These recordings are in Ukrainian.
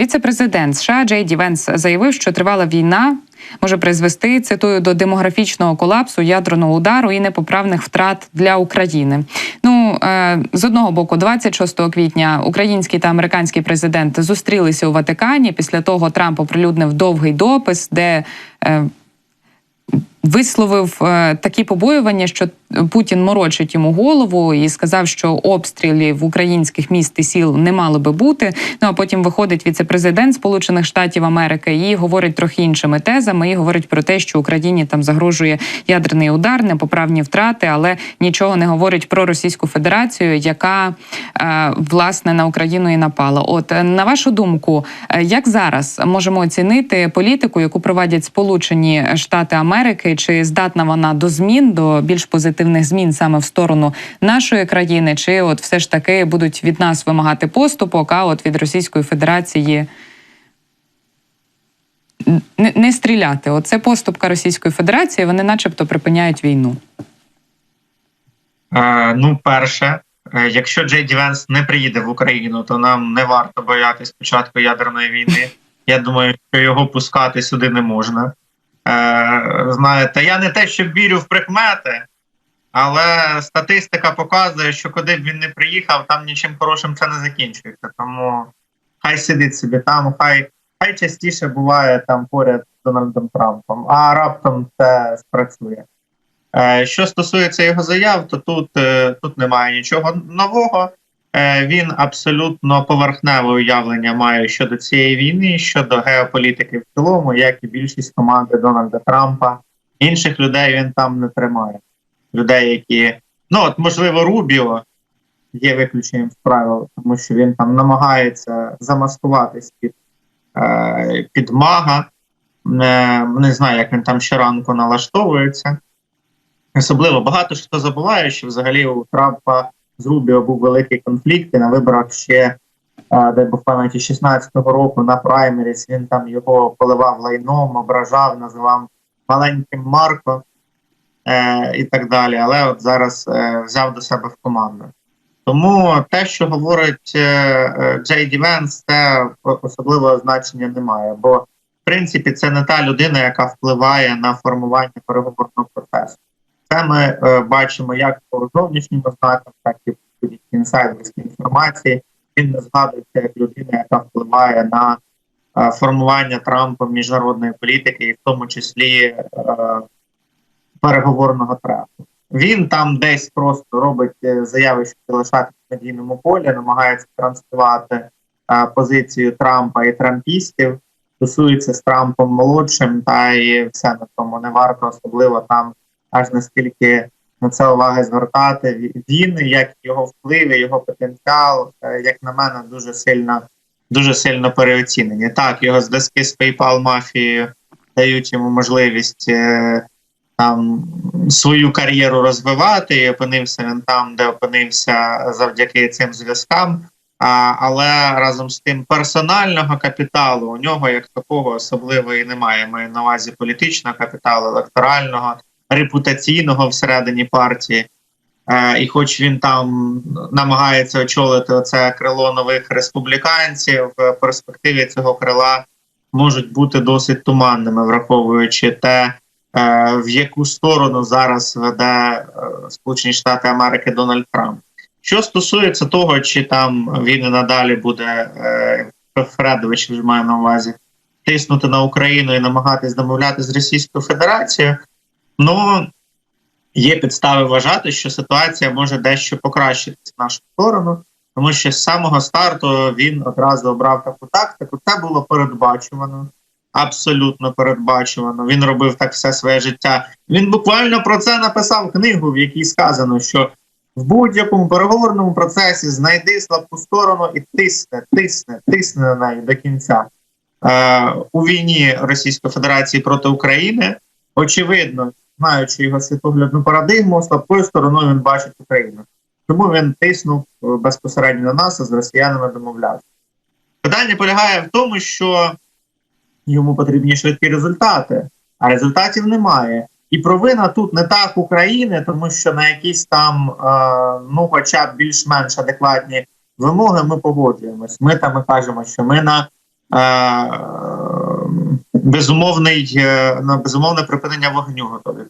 Віце-президент США Джей Ді Венс заявив, що тривала війна може призвести цитую до демографічного колапсу, ядерного удару і непоправних втрат для України. Ну е, з одного боку, 26 квітня український та американський президент зустрілися у Ватикані. Після того Трамп оприлюднив довгий допис, де е, висловив е, такі побоювання, що Путін морочить йому голову і сказав, що обстрілів українських міст і сіл не мали би бути. Ну а потім виходить віце-президент Сполучених Штатів Америки і говорить трохи іншими тезами. І говорить про те, що Україні там загрожує ядерний удар, непоправні втрати, але нічого не говорить про Російську Федерацію, яка е, власне на Україну і напала. От е, на вашу думку, як зараз можемо оцінити політику, яку проводять Сполучені Штати Америки, чи здатна вона до змін, до більш позитивних змін саме в сторону нашої країни, чи от все ж таки будуть від нас вимагати поступок, а от від Російської Федерації не, не стріляти? Оце поступка Російської Федерації. Вони, начебто, припиняють війну. Е, ну, перше, е, якщо Джей Ді Венс не приїде в Україну, то нам не варто боятись початку ядерної війни. Я думаю, що його пускати сюди не можна. Е, знаєте, я не те, що вірю в прикмети, але статистика показує, що куди б він не приїхав, там нічим хорошим це не закінчується. Тому хай сидить собі там, хай хай частіше буває там поряд з Дональдом Трампом, а раптом це спрацює. Е, Що стосується його заяв, то тут, е, тут немає нічого нового. Е, Він абсолютно поверхневе уявлення має щодо цієї війни, щодо геополітики в цілому, як і більшість команди Дональда Трампа. Інших людей він там не тримає. Людей, які ну от можливо Рубіо є виключенням з правил, тому що він там намагається замаскуватись під, е, під мага. Е, не знаю, як він там щоранку налаштовується. Особливо багато хто забуває, що взагалі у Трампа з Рубіо був великий конфлікт і на виборах ще де був пам'яті 16-го року на праймеріс він там його поливав лайном, ображав, називав маленьким Марко е, і так далі. Але от зараз е, взяв до себе в команду. Тому те, що говорить е, е, Джей Ді Венс, це особливого значення немає. Бо в принципі це не та людина, яка впливає на формування переговорного процесу. Це ми е, бачимо як по зовнішнім ознакам, так і по інсайдерській інформації. Він не згадується як людина, яка впливає на е, формування Трампом міжнародної політики, і в тому числі е, переговорного треку. Він там десь просто робить е, заяви, що залишати в медійному полі, намагається транслювати е, позицію Трампа і трампістів. Стосується з Трампом молодшим, та і все на тому не варто особливо там аж наскільки на це уваги звертати. Він, як його вплив, його потенціал, е, як на мене, дуже сильно дуже сильно переоцінені. Так, його зв'язки з PayPal мафією дають йому можливість е, там свою кар'єру розвивати. І опинився він там, де опинився завдяки цим зв'язкам. А, Але разом з тим персонального капіталу у нього як такого особливо і немає. Маю на увазі політичного капіталу, електорального репутаційного всередині партії, е, і хоч він там намагається очолити оце крило нових республіканців, в перспективі цього крила можуть бути досить туманними, враховуючи те, е, в яку сторону зараз веде е, Сполучені Штати Америки Дональд Трамп. Що стосується того, чи там він і надалі буде Фредович, вже маю на увазі, тиснути на Україну і намагатись домовляти з Російською Федерацією. Ну є підстави вважати, що ситуація може дещо покращитися в нашу сторону, тому що з самого старту він одразу обрав таку тактику. Це було передбачувано, абсолютно передбачувано. Він робив так все своє життя. Він буквально про це написав книгу, в якій сказано, що в будь-якому переговорному процесі знайди слабку сторону і тисне, тисне, тисне на неї до кінця. Е, У війні Російської Федерації проти України очевидно знаючи його світоглядну парадигму, слабкою стороною він бачить Україну. Тому він тиснув е, безпосередньо на нас, а з росіянами домовлявся. Питання полягає в тому, що йому потрібні швидкі результати, а результатів немає. І провина тут не так України, тому що на якісь там, е, ну, хоча б більш-менш адекватні вимоги, ми погоджуємось. Ми там і кажемо, що ми на е, безумовний е, на безумовне припинення вогню готові.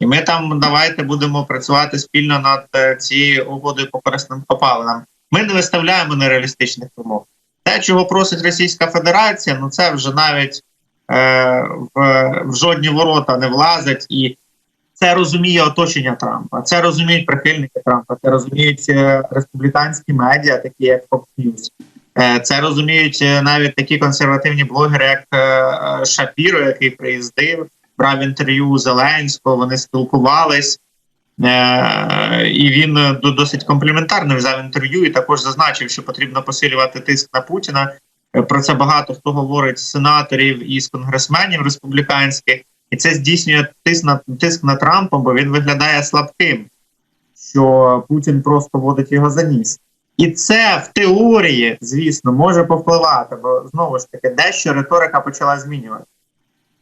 І ми там давайте будемо працювати спільно над е, цією угодою по корисним копалинам. Ми не виставляємо нереалістичних вимог. Те, чого просить Російська Федерація, ну це вже навіть е, в, в жодні ворота не влазить, і це розуміє оточення Трампа. Це розуміють прихильники Трампа, це розуміють е, республіканські медіа, такі як Fox News. Е, Це розуміють е, навіть такі консервативні блогери, як е, Шапіро, який приїздив, брав інтерв'ю у Зеленського. Вони спілкувались, і він до- досить компліментарно взяв інтерв'ю і також зазначив, що потрібно посилювати тиск на Путіна. Про це багато хто говорить з сенаторів і з конгресменів республіканських, і це здійснює тиск на тиск на Трампа, бо він виглядає слабким, що Путін просто водить його за ніс. І це в теорії, звісно, може повпливати, бо знову ж таки дещо риторика почала змінювати.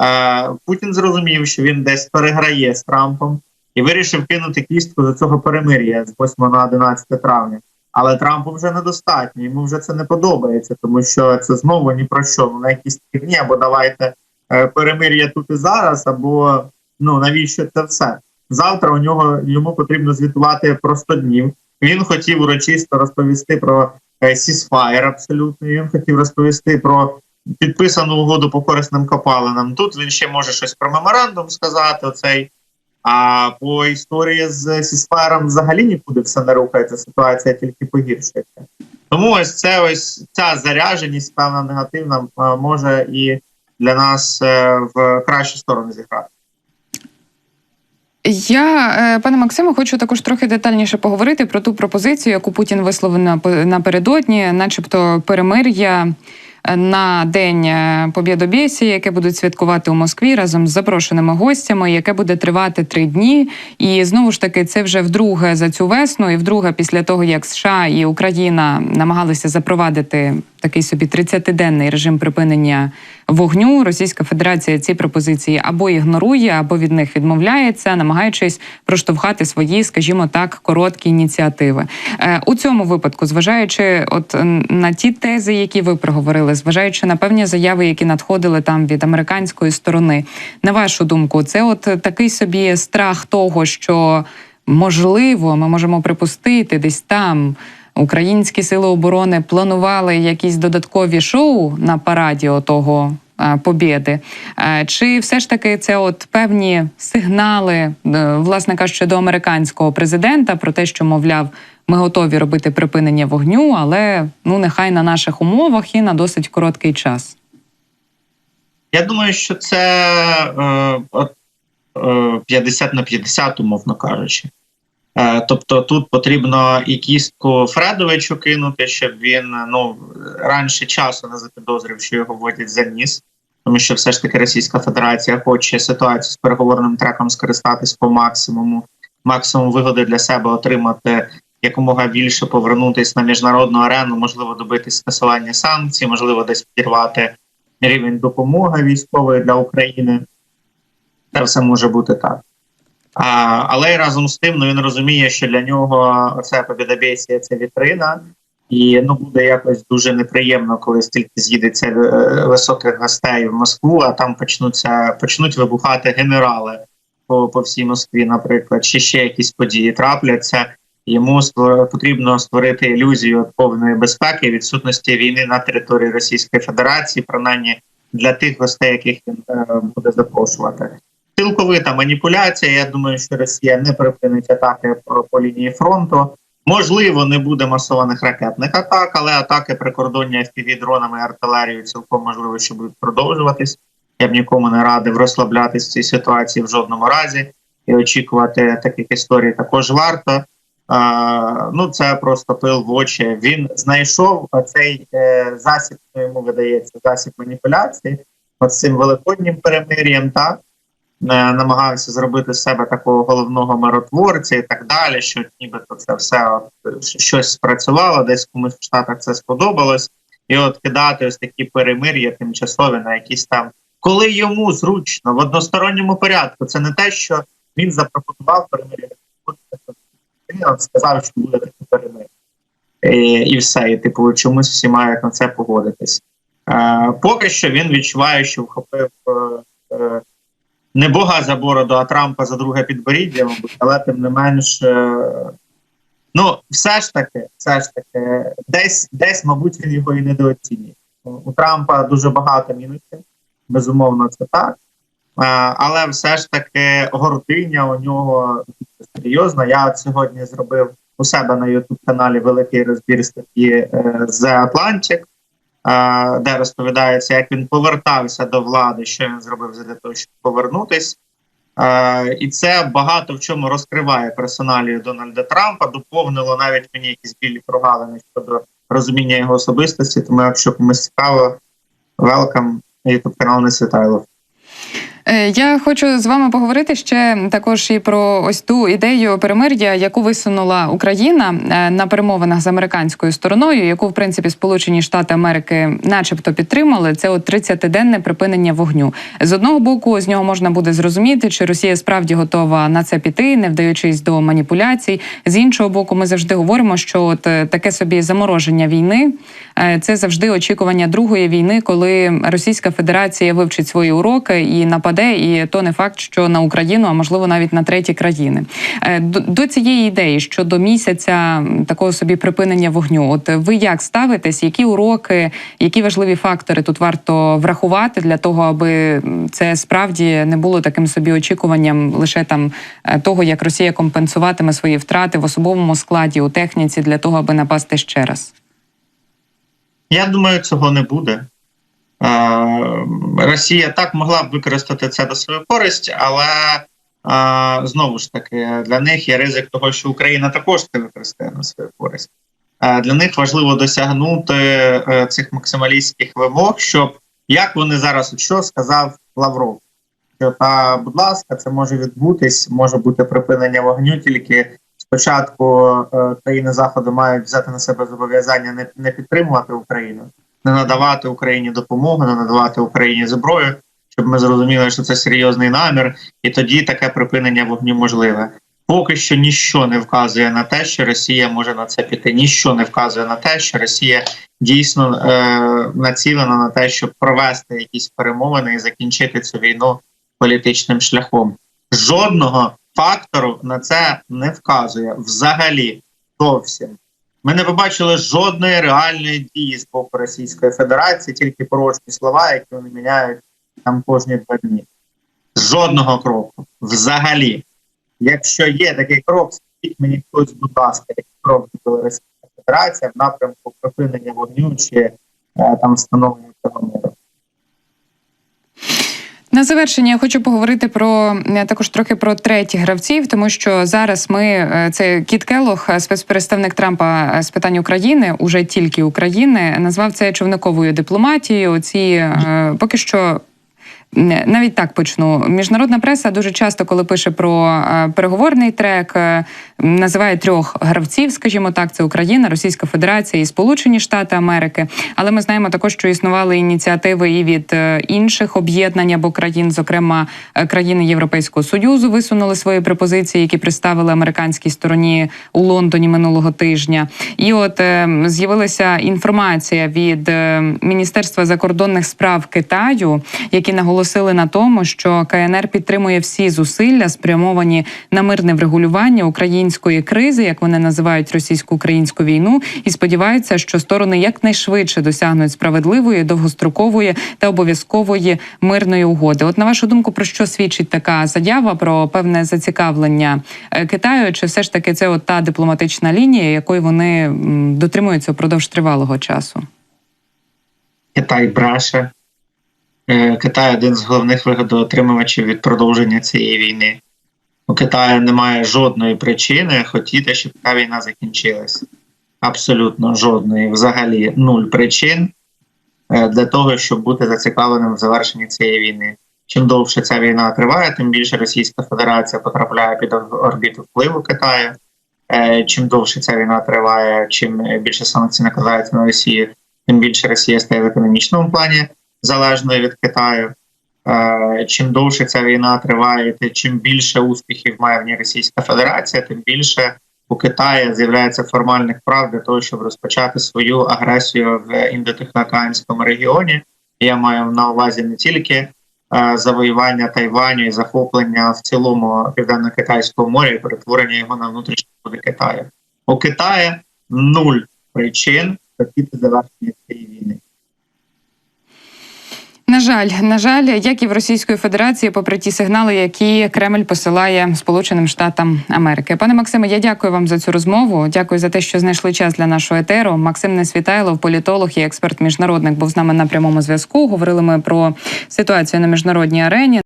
Е, Путін зрозумів, що він десь переграє з Трампом і вирішив кинути кістку до цього перемир'я з 8 на 11 травня. Але Трампу вже недостатньо, йому вже це не подобається, тому що це знову ні про що. Ну на якісь дні, або давайте е, перемир'я тут і зараз, або ну навіщо це все? Завтра у нього йому потрібно звітувати про 100 днів. Він хотів урочисто розповісти про е, сісфаєр абсолютно. Він хотів розповісти про підписану угоду по корисним копалинам. Тут він ще може щось про меморандум сказати. Оцей. А по історії з сісфаєром взагалі нікуди все не рухається. Ситуація тільки погіршується. Тому ось це ось ця заряженість, певна негативна, е, може і для нас е, в кращу сторону зіграти. Я, е, пане Максиме, хочу також трохи детальніше поговорити про ту пропозицію, яку Путін висловив на- напередодні, начебто перемир'я е, на день е, Побєдобєсі, яке будуть святкувати у Москві разом з запрошеними гостями, яке буде тривати три дні. І знову ж таки, це вже вдруге за цю весну, і вдруге після того, як США і Україна намагалися запровадити такий собі 30-денний режим припинення вогню. Російська Федерація ці пропозиції або ігнорує, або від них відмовляється, намагаючись проштовхати свої, скажімо так, короткі ініціативи. Е, у цьому випадку, зважаючи от на ті тези, які ви проговорили, зважаючи на певні заяви, які надходили там від американської сторони, на вашу думку, це от такий собі страх того, що можливо, ми можемо припустити десь там. Українські сили оборони планували якісь додаткові шоу на параді отого е, побєди. Е, Чи все ж таки це от певні сигнали, е, власне кажучи, до американського президента про те, що мовляв, ми готові робити припинення вогню, але ну нехай на наших умовах і на досить короткий час. Я думаю, що це е, е, 50 на 50, умовно кажучи. Е, тобто тут потрібно і кістку Фредовичу кинути, щоб він ну раніше часу не запідозрив, що його водять за ніс, тому що все ж таки Російська Федерація хоче ситуацію з переговорним треком скористатись по максимуму, максимум вигоди для себе отримати якомога більше повернутись на міжнародну арену, можливо, добитись скасування санкцій, можливо, десь підірвати рівень допомоги військової для України. Це все може бути так. Але разом з тим ну, він розуміє, що для нього це побідобєсія це вітрина, і ну буде якось дуже неприємно, коли стільки з'їдеться е, високих гостей в Москву, а там почнуться почнуть вибухати генерали по, по всій Москві, наприклад, чи ще якісь події трапляться. Йому створ- потрібно створити ілюзію повної безпеки відсутності війни на території Російської Федерації, принаймні для тих гостей, яких він е, буде запрошувати. Цілковита маніпуляція. Я думаю, що Росія не припинить атаки по, лінії фронту. Можливо, не буде масованих ракетних атак, але атаки прикордоння fpv дронами і артилерією цілком можливо, що будуть продовжуватись. Я б нікому не радив розслаблятись в цій ситуації в жодному разі і очікувати таких історій також варто. А, ну це просто пил в очі. Він знайшов цей е, засіб, що йому видається, засіб маніпуляції, от з цим великоднім перемир'ям, так е, намагався зробити з себе такого головного миротворця і так далі. Що нібито це все щось спрацювало, десь комусь в Штатах це сподобалось, і от кидати ось такі перемир'я тимчасові на якісь там, коли йому зручно в односторонньому порядку. Це не те, що він запропонував перемир'я. Він сказав, що буде таке перемир'я. І, і все. І типу, чомусь всі мають на це погодитись. Е, Поки що він відчуває, що вхопив е, е, не Бога за бороду, а Трампа за друге підборіддя, мабуть, але тим не менш. е, Ну, все ж таки, все ж таки, десь, десь, мабуть, він його і недооцінює. У Трампа дуже багато мінусів, безумовно, це так. Е, Але все ж таки гординя у нього серйозна. Я сьогодні зробив у себе на youtube каналі великий розбір статті е, Atlantic, е, де розповідається, як він повертався до влади, що він зробив для того, щоб повернутись. Е, І це багато в чому розкриває персоналію Дональда Трампа, доповнило навіть мені якісь білі прогалини щодо розуміння його особистості. Тому, якщо комусь цікаво, велкам ютуб канал не Світайлов. Е, Я хочу з вами поговорити ще також і про ось ту ідею перемир'я, яку висунула Україна е, на перемовинах з американською стороною, яку в принципі Сполучені Штати Америки, начебто, підтримали. Це от 30-денне припинення вогню. З одного боку, з нього можна буде зрозуміти, чи Росія справді готова на це піти, не вдаючись до маніпуляцій. З іншого боку, ми завжди говоримо, що от е, таке собі замороження війни це завжди очікування другої війни, коли Російська Федерація вивчить свої уроки і нападе. І то не факт, що на Україну, а можливо навіть на треті країни. Е, До, до цієї ідеї щодо місяця такого собі припинення вогню. От ви як ставитесь? Які уроки, які важливі фактори тут варто врахувати для того, аби це справді не було таким собі очікуванням лише там е, того, як Росія компенсуватиме свої втрати в особовому складі у техніці для того, аби напасти ще раз? Я думаю, цього не буде. Е, Росія так могла б використати це до своєї користі, але е, знову ж таки для них є ризик того, що Україна також це використає на свою користь. Е, Для них важливо досягнути цих максималістських вимог, щоб як вони зараз що сказав Лавров. Що та, будь ласка, це може відбутись, може бути припинення вогню, тільки спочатку країни заходу мають взяти на себе зобов'язання не підтримувати Україну, не надавати Україні допомогу, не надавати Україні зброю, щоб ми зрозуміли, що це серйозний намір, і тоді таке припинення вогню можливе. Поки що ніщо не вказує на те, що Росія може на це піти. Ніщо не вказує на те, що Росія дійсно е, націлена на те, щоб провести якісь перемовини і закінчити цю війну політичним шляхом. Жодного фактору на це не вказує взагалі зовсім. Ми не побачили жодної реальної дії з боку Російської Федерації, тільки порожні слова, які вони міняють там кожні два дні. Жодного кроку. Взагалі. Якщо є такий крок, скажіть мені хтось, будь ласка, який крок зробила Російська Федерація в напрямку припинення вогню чи е, там встановлення цього миру. На завершення я хочу поговорити про е, також трохи про третіх гравців, тому що зараз ми е, це Кіт Келлог, е, спецпредставник Трампа з питань України, уже тільки України, назвав це човниковою дипломатією. Ці поки що. Навіть так почну. Міжнародна преса дуже часто, коли пише про е, переговорний трек, е, називає трьох гравців, скажімо так, це Україна, Російська Федерація і Сполучені Штати Америки. Але ми знаємо також, що існували ініціативи і від е, інших об'єднань або країн, зокрема країни Європейського союзу, висунули свої пропозиції, які представили американській стороні у Лондоні минулого тижня. І от з'явилася інформація від Міністерства закордонних справ Китаю, які наголосили на тому, що КНР підтримує всі зусилля, спрямовані на мирне врегулювання української кризи, як вони називають російсько-українську війну, і сподіваються, що сторони якнайшвидше досягнуть справедливої, довгострокової та обов'язкової мирної угоди. От на вашу думку, про що свідчить така заява про певне зацікавлення е, Китаю? Чи все ж таки це от та дипломатична лінія, якої вони дотримуються впродовж тривалого часу? Китай бреше. Е, Китай один з головних вигодоотримувачів від продовження цієї війни. У Китаю немає жодної причини хотіти, щоб та війна закінчилась. Абсолютно жодної. Взагалі нуль причин е, для того, щоб бути зацікавленим в завершенні цієї війни. Чим довше ця війна триває, тим більше Російська Федерація потрапляє під орбіту впливу Китаю. Е, Чим довше ця війна триває, чим більше санкцій накладаються на Росію, тим більше Росія стає в економічному плані залежною від Китаю. Е, Чим довше ця війна триває, чим більше успіхів має в ній Російська Федерація, тим більше у Китаї з'являється формальних прав для того, щоб розпочати свою агресію в індотихоокеанському регіоні. Я маю на увазі не тільки е, завоювання Тайваню і захоплення в цілому південно-китайського моря і перетворення його на внутрішні води Китаю. У Китаї нуль причин хотіти завершення цієї війни. На жаль, на жаль, як і в Російської Федерації, попри ті сигнали, які Кремль посилає Сполученим Штатам Америки. Пане Максиме, я дякую вам за цю розмову. Дякую за те, що знайшли час для нашого етеру. Максим Несвітайлов, політолог і експерт міжнародник, був з нами на прямому зв'язку. Говорили ми про ситуацію на міжнародній арені.